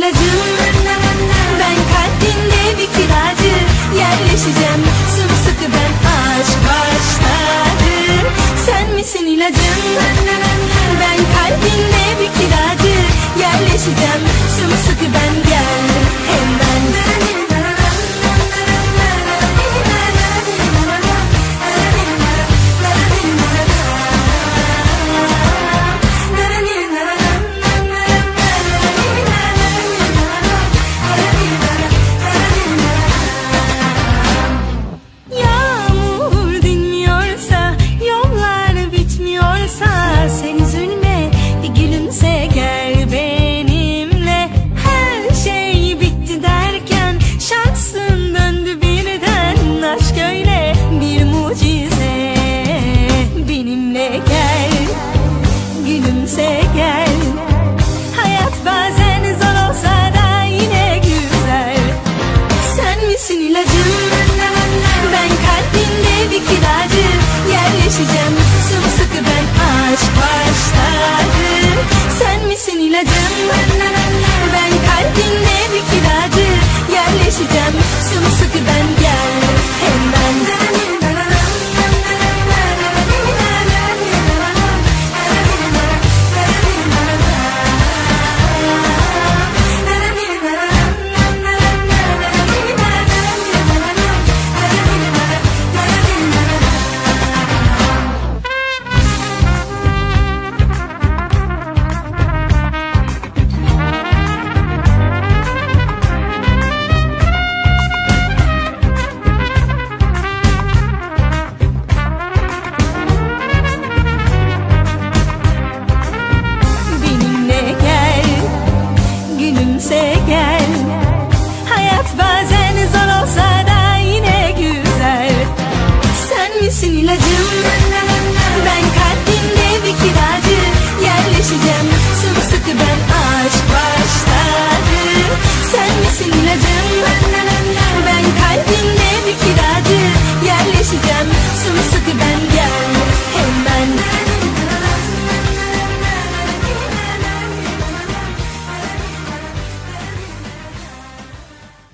ilacım? Ben kalbinde bir kiracı. Yerleşeceğim. Sımsıkı ben aşk başladı. Sen misin ilacım? Ben kalbinde bir kiracı. Yerleşeceğim gülümse gel. Hayat bazen zor olsa da yine güzel. Sen misin ilacım? Ben kalbinde bir kiracı. Yerleşeceğim sımsıkı ben aşk başladı Sen misin ilacım? Ben kalbinde bir kiracı. Yerleşeceğim sımsıkı ben gülümse gel